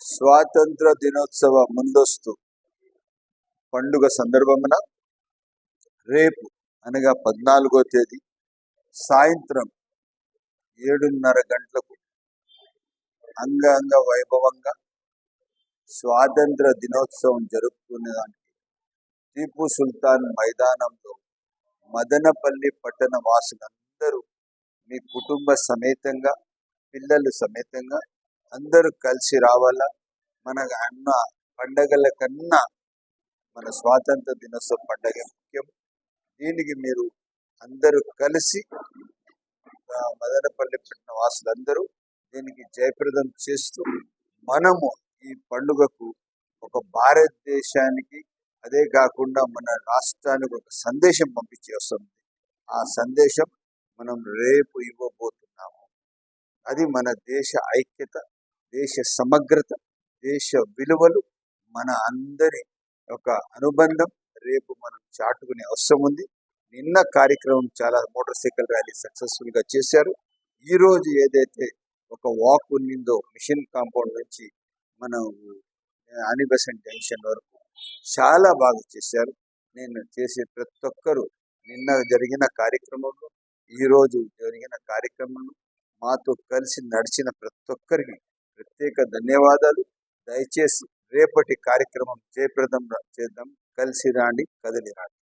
స్వాతంత్ర దినోత్సవ ముందస్తు పండుగ సందర్భమున రేపు అనగా పద్నాలుగో తేదీ సాయంత్రం ఏడున్నర గంటలకు అంగంగ వైభవంగా స్వాతంత్ర దినోత్సవం జరుపుకునేదానికి టీపు సుల్తాన్ మైదానంలో మదనపల్లి పట్టణ వాసులందరూ మీ కుటుంబ సమేతంగా పిల్లలు సమేతంగా అందరూ కలిసి రావాలా? మన అన్న పండగల కన్నా మన స్వాతంత్ర దినోత్సవ పండగ ముఖ్యం. దీనికి మీరు అందరూ కలిసి మదనపల్లి పట్టణ వాసులందరూ దీనికి జయప్రదం చేస్తూ మనము ఈ పండుగకు ఒక భారతదేశానికి అదే కాకుండా మన రాష్ట్రానికి ఒక సందేశం పంపించి వస్తుంది ఆ సందేశం మనం రేపు ఇవ్వబోతున్నాము. అది మన దేశ ఐక్యత. దేశ సమగ్రత దేశ విలువలు మన అందరి ఒక అనుబంధం. రేపు మనం చాటుకునే అవసరం ఉంది. నిన్న కార్యక్రమం చాలా మోటార్ సైకిల్ ర్యాలీ సక్సెస్ఫుల్గా చేశారు. ఈరోజు ఏదైతే ఒక వాక్ ఉన్నిందో మిషన్ కాంపౌండ్ నుంచి మనం అనిబసెంట్ జంక్షన్ వరకు చాలా బాగా చేశారు. నేను చేసే ప్రతి ఒక్కరు నిన్న జరిగిన కార్యక్రమంలో ఈరోజు జరిగిన కార్యక్రమంలో మాతో కలిసి నడిచిన ప్రతి ఒక్కరికి ప్రత్యేక ధన్యవాదాలు. దయచేసి రేపటి కార్యక్రమం జయప్రదం చేద్దాం. కలిసి రాండి కదిలి రాండి.